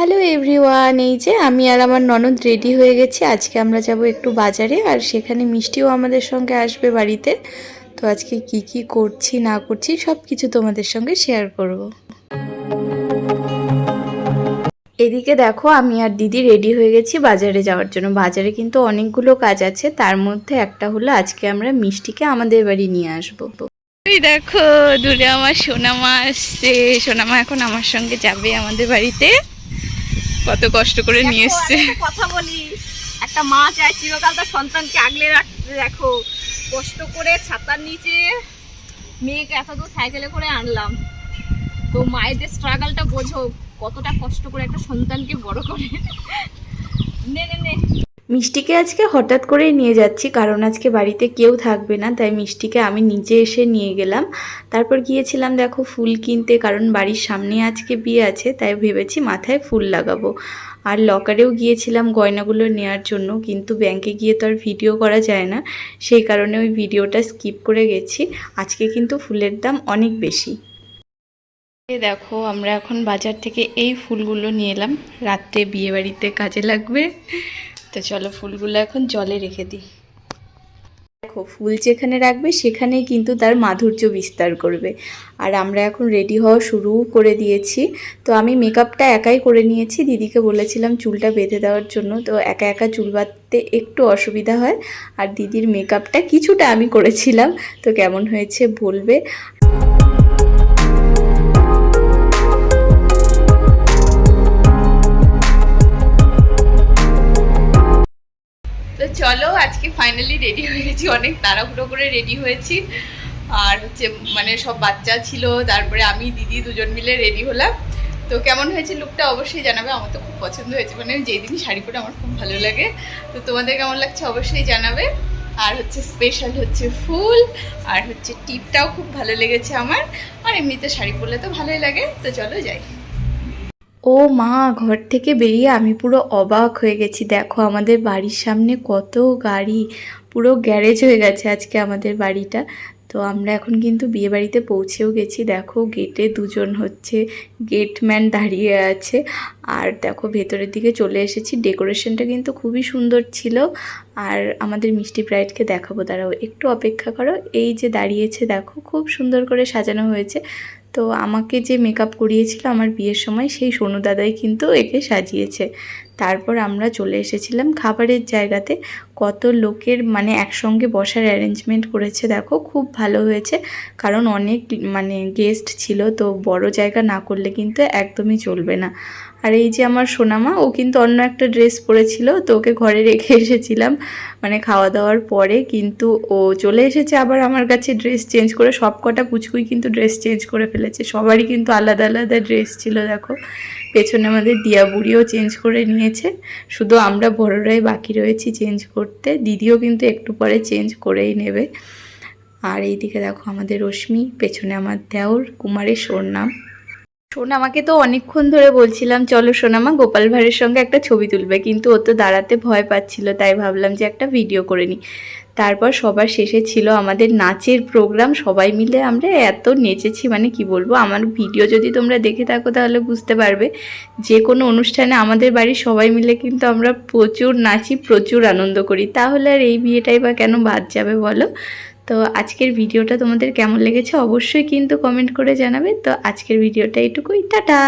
Hello everyone এই যে আমি আর আমার ননদ রেডি হয়ে গেছি। আজকে আমরা যাব একটু বাজারে, আর সেখানে মিষ্টিও আমাদের সঙ্গে আসবে বাড়িতে। তো আজকে কি কি করছি, না করছি সব কিছু তোমাদের সঙ্গে শেয়ার করব। এদিকে দেখো, আমি আর দিদি রেডি হয়ে গেছি বাজারে যাওয়ার জন্য। বাজারে কিন্তু অনেকগুলো কাজ আছে। তার মধ্যে একটা হলো আজকে আমরা মিষ্টিকে আমাদের বাড়ি নিয়ে আসব। দেখো দূরে আমার সোনামা আসছে। সোনামা এখন আমার সঙ্গে যাবে আমাদের বাড়িতে। কত কষ্ট করে নিয়ে এসছে। কথা বলি একটা মা চায় চিরকাল তার সন্তানকে আগলে রাখতে দেখো কষ্ট করে ছাতার নিচে মেয়েকে এত দূর সাইকেলে করে আনলাম। তো মায়ের যে স্ট্রাগলটা বোঝো কতটা কষ্ট করে একটা সন্তানকে বড় করে। নে নে নে। মিষ্টিকে আজকে হঠাৎ করেই নিয়ে যাচ্ছি, কারণ আজকে বাড়িতে কেউ থাকবে না, তাই মিষ্টিকে আমি নিজে এসে নিয়ে গেলাম। তারপর গিয়েছিলাম, দেখো, ফুল কিনতে, কারণ বাড়ির সামনে আজকে বিয়ে আছে, তাই ভেবেছি মাথায় ফুল লাগাবো। আর লকারেও গিয়েছিলাম গয়নাগুলো নেওয়ার জন্য, কিন্তু ব্যাংকে গিয়ে তো আর ভিডিও করা যায় না, সেই কারণে ওই ভিডিওটা স্কিপ করে গেছি। আজকে কিন্তু ফুলের দাম অনেক বেশি। দেখো, আমরা এখন বাজার থেকে এই ফুলগুলো নিয়ে এলাম। রাত্রে বিয়েবাড়িতে কাজে লাগবে। তো চলো ফুলগুলো এখন জলে রেখে দিই। দেখো, ফুল যেখানে রাখবে সেখানেই কিন্তু তার মাধুর্য বিস্তার করবে। আর আমরা এখন রেডি হওয়া শুরু করে দিয়েছি। তো আমি মেকআপটা একাই করে নিয়েছি। দিদিকে বলেছিলাম চুলটা বেঁধে দেওয়ার জন্য। তো একা একা চুল বাঁধতে একটু অসুবিধা হয়। আর দিদির মেকআপটা কিছুটা আমি করেছিলাম। তো কেমন হয়েছে বলবে। ফাইনালি রেডি হয়ে গেছি। অনেক তাড়াহুড়ো করে রেডি হয়েছি। আর হচ্ছে মানে সব বাচ্চা ছিল, তারপরে আমি, দিদি দুজন মিলে রেডি হলাম। তো কেমন হয়েছে লুকটা অবশ্যই জানাবে। আমার তো খুব পছন্দ হয়েছে। মানে যেই দিনই শাড়ি পরে আমার খুব ভালো লাগে। তো তোমাদের কেমন লাগছে অবশ্যই জানাবে। আর হচ্ছে স্পেশাল হচ্ছে ফুল। আর হচ্ছে টিপটাও খুব ভালো লেগেছে আমার। আর এমনিতে শাড়ি পরলে তো ভালোই লাগে। তো চলো যাই। ও মা, ঘর থেকে বেরিয়ে আমি পুরো অবাক হয়ে গেছি। দেখো আমাদের বাড়ির সামনে কত গাড়ি, পুরো গ্যারেজ হয়ে গেছে আজকে আমাদের বাড়িটা। তো আমরা এখন কিন্তু বিয়ে বাড়িতে পৌঁছেও গেছি। দেখো গেটে দুজন হচ্ছে গেটম্যান দাঁড়িয়ে আছে। আর দেখো ভেতরের দিকে চলে এসেছি। ডেকোরেশনটা কিন্তু খুবই সুন্দর ছিল। আর আমাদের মিষ্টি ব্রাইডকে দেখাবো, দাঁড়াও একটু অপেক্ষা করো। এই যে দাঁড়িয়েছে, দেখো খুব সুন্দর করে সাজানো হয়েছে। তো আমাকে যে মেকআপ করিয়েছিল আমার বিয়ের সময়, সেই সোনু দাদাই কিন্তু একে সাজিয়েছে। তারপর আমরা চলে এসেছিলাম খাবারের জায়গাতে। কত লোকের মানে একসঙ্গে বসার অ্যারেঞ্জমেন্ট করেছে দেখো, খুব ভালো হয়েছে। কারণ অনেক মানে গেস্ট ছিল, তো বড় জায়গা না করলে কিন্তু একদমই চলবে না। আর এই যে আমার সোনামা, ও কিন্তু অন্য একটা ড্রেস পরেছিল, তো ওকে ঘরে রেখে এসেছিলাম মানে খাওয়া দাওয়ার পরে। কিন্তু ও চলে এসেছে আবার আমার কাছে ড্রেস চেঞ্জ করে সব কটা পুচকুই কিন্তু ড্রেস চেঞ্জ করে ফেলেছে। সবারই কিন্তু আলাদা আলাদা ড্রেস ছিল, দেখো। পেছনে আমাদের দিয়া বুড়িও চেঞ্জ করে নিয়েছে। শুধু আমরা বড়রাই বাকি রয়েছি চেঞ্জ করতে। দিদিও কিন্তু একটু পরে চেঞ্জ করেই নেবে। আর এইদিকে দেখো আমাদের রশ্মি, পেছনে আমার দেওর, কুমারের সোরনাম সোনামাকে তো অনেকক্ষণ ধরে বলছিলাম, চলো সোনামা গোপাল ভাঁড়ের সঙ্গে একটা ছবি তুলবে। কিন্তু ও তো দাঁড়াতে ভয় পাচ্ছিল, তাই ভাবলাম যে একটা ভিডিও করে নিই। তারপর সবার শেষে ছিল আমাদের নাচের প্রোগ্রাম, সবাই মিলে আমরা এত নেচেছি মানে কি বলব, আমার ভিডিও যদি তোমরা দেখে থাকো তাহলে বুঝতে পারবে, যে কোনো অনুষ্ঠানে আমাদের বাড়ির সবাই মিলে কিন্তু আমরা প্রচুর নাচি, প্রচুর আনন্দ করি। তাহলে আর এই বিয়েটাই বা কেন বাদ যাবে বলো? তো আজকের ভিডিওটা তোমাদের কেমন লেগেছে অবশ্যই কিন্তু কমেন্ট করে জানাবে। তো আজকের ভিডিওটা এটুকুই। টাটা!